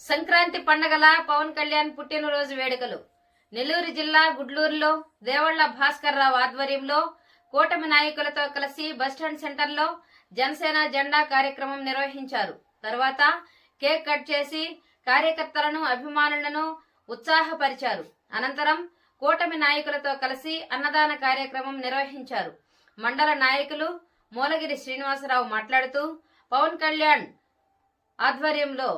సంక్రాంతి పండగల పవన్ కళ్యాణ్ పుట్టినరోజు వేడుకలు. నెల్లూరు జిల్లా గుడ్లూరులో దేవళ్ళ భాస్కర్ రావు ఆధ్వర్యంలో కూటమి నాయకులతో కలిసి బస్టాండ్ సెంటర్లో జనసేన జెండా కార్యక్రమం నిర్వహించారు. తర్వాత కేక్ కట్ చేసి కార్యకర్తలను అభిమానులను ఉత్సాహపరిచారు. అనంతరం కూటమి నాయకులతో కలిసి అన్నదాన కార్యక్రమం నిర్వహించారు. మండల నాయకులు మూలగిరి శ్రీనివాసరావు మాట్లాడుతూ పవన్ కళ్యాణ్ ఆధ్వర్యంలో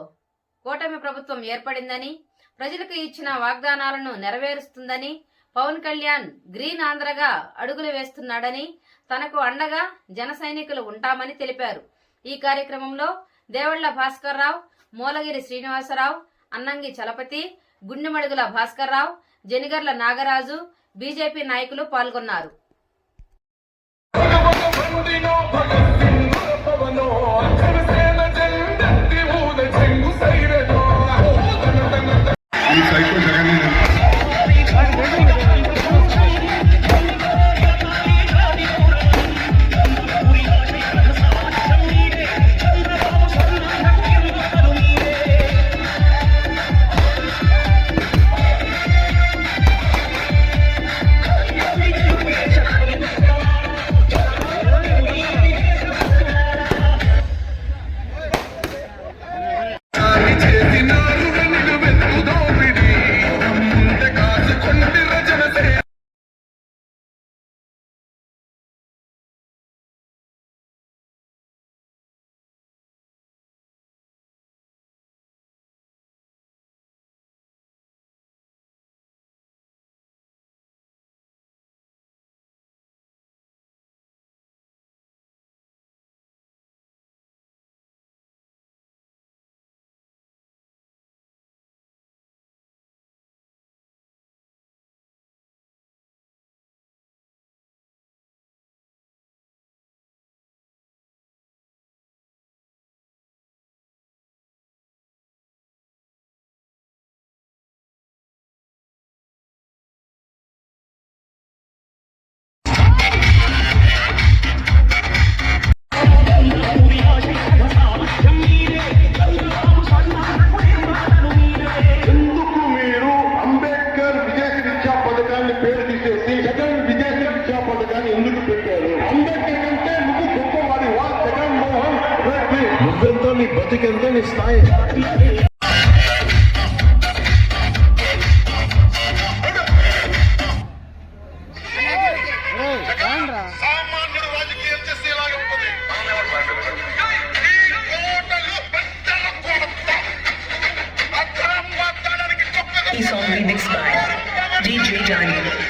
కూటమి ప్రభుత్వం ఏర్పడిందని ప్రజలకు ఇచ్చిన వాగ్దానాలను నెరవేరుస్తుందని పవన్ కళ్యాణ్ గ్రీన్ ఆంధ్రగా అడుగులు వేస్తున్నాడని తనకు అండగా జన సైనికులు ఉంటామని తెలిపారు. ఈ కార్యక్రమంలో దేవళ్ళ భాస్కర్ రావు మూలగిరి శ్రీనివాసరావు అన్నంగి చలపతి గుండెమడుగుల భాస్కర్ రావు జనిగర్ల నాగరాజు బీజేపీ నాయకులు పాల్గొన్నారు. భగత్ సింగ్ తన ఈ ಬದುಕೆಂದು ನಿಸ್ತಾಯಿ Song remixed by DJ Johnny.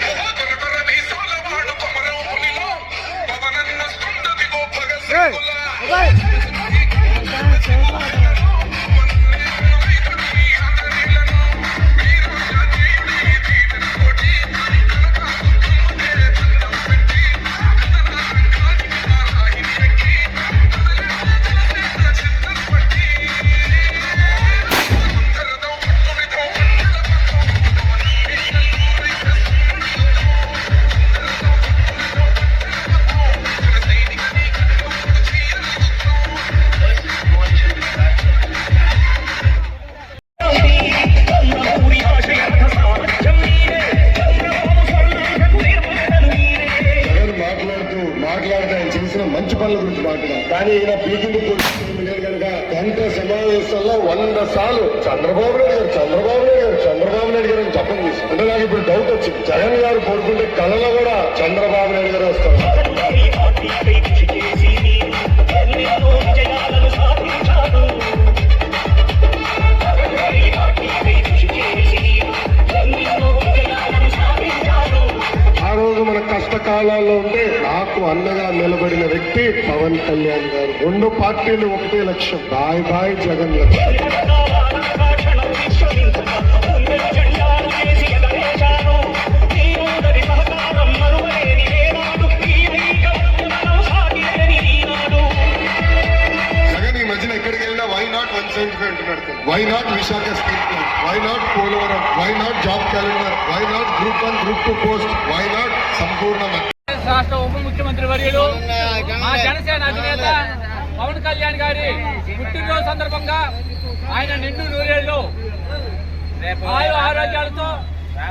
చాలు. చంద్రబాబు నాయుడు గారు చంద్రబాబు నాయుడు గారు చంద్రబాబు నాయుడు గారు అని చెప్పని చేసి అంటే నాకు ఇప్పుడు డౌట్ వచ్చింది. జగన్ గారు కోరుకుంటే కళలో కూడా చంద్రబాబు నాయుడు గారు వస్తారు. ఆ రోజు మన కష్టకాలాల్లో ఉంటే నాకు అన్నగా నిలబడిన వ్యక్తి పవన్ కళ్యాణ్ గారు. రెండు పార్టీలు ఒకటే లక్ష్యం. బాయ్ బాయ్ జగన్ లక్ష్యం. Calendar why not group one group two post why not సంపూర్ణ రాష్ట్ర ఉప ముఖ్యమంత్రి వర్యులు మా జనసేన అధినేత పవన్ కళ్యాణ్ గారి పుట్టినరోజు సందర్భంగా ఆయన నిండు నూరేళ్ళు ఆయు ఆరోగ్యాలతో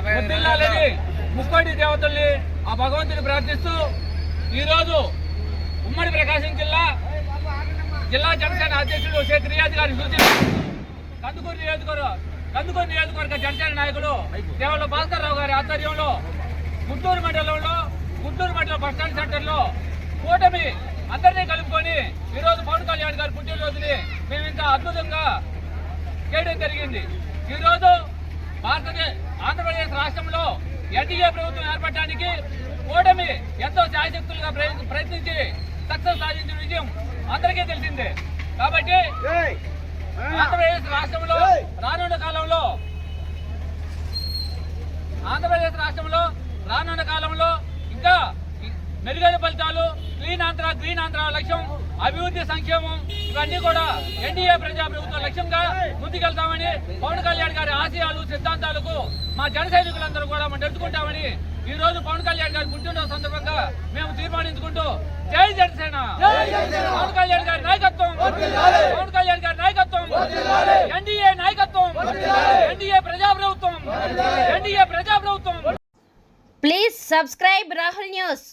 వదిలాలని ముక్కోటి దేవతల్ని ఆ భగవంతుని ప్రార్థిస్తూ ఈరోజు ఉమ్మడి ప్రకాశం జిల్లా జిల్లా జనసేన అధ్యక్షుడు షేక్ రియాజ్ గారి సూచన కందుకూరు నియోజకవర్గ కందుకూరు నియోజకవర్గ జనసేన నాయకులు దేవాల భాస్కర్ రావు గారి ఆధ్వర్యంలో గుంటూరు మండలంలో గుంటూరు మండలం బస్టాండ్ సెంటర్లో కూటమి అందరినీ కలుపుకొని ఈరోజు పవన్ కళ్యాణ్ గారి పుట్టినరోజుని మేము ఇంత అద్భుతంగా చేయడం జరిగింది. ఈరోజు భారతదేశ ఆంధ్రప్రదేశ్ రాష్ట్రంలో ఎన్డీఏ ప్రభుత్వం ఏర్పడడానికి కూటమి ఎంతో శాయశక్తులుగా ప్రయత్నించి సక్సెస్ సాధించిన విజయం అందరికీ తెలిసిందే. కాబట్టి ఆంధ్రప్రదేశ్ రాష్ట్రంలో రానున్న కాలంలో ఆంధ్రప్రదేశ్ రాష్ట్రంలో రానున్న కాలంలో ఇంకా మెరుగైన ఫలితాలు క్లీన్ ఆంధ్ర గ్రీన్ ఆంధ్ర లక్ష్యం అభివృద్ధి సంక్షేమం ఇవన్నీ కూడా ఎన్డీఏ ప్రజా ప్రభుత్వం లక్ష్యంగా ముందుకెళ్తామని పవన్ కళ్యాణ్ గారి ఆశయాలు సిద్ధాంతాలకు మా జన సైనికులందరూ కూడా మనం నడుచుకుంటామని ఈ రోజు పవన్ కళ్యాణ్ గారి పుట్టినరోజు సందర్భంగా మేము తీర్మానించుకుంటూ జై జనసేన! పవన్ కళ్యాణ్ గారి నాయకత్వం పవన్ కళ్యాణ్ గారి నాయకత్వం ఎన్డీఏ నాయకత్వం ఎన్డీఏ ప్రజా ప్రభుత్వం ఎన్డీఏ ప్రజా ప్రభుత్వం ప్లీజ్ సబ్స్క్రైబ్ రాహుల్ న్యూస్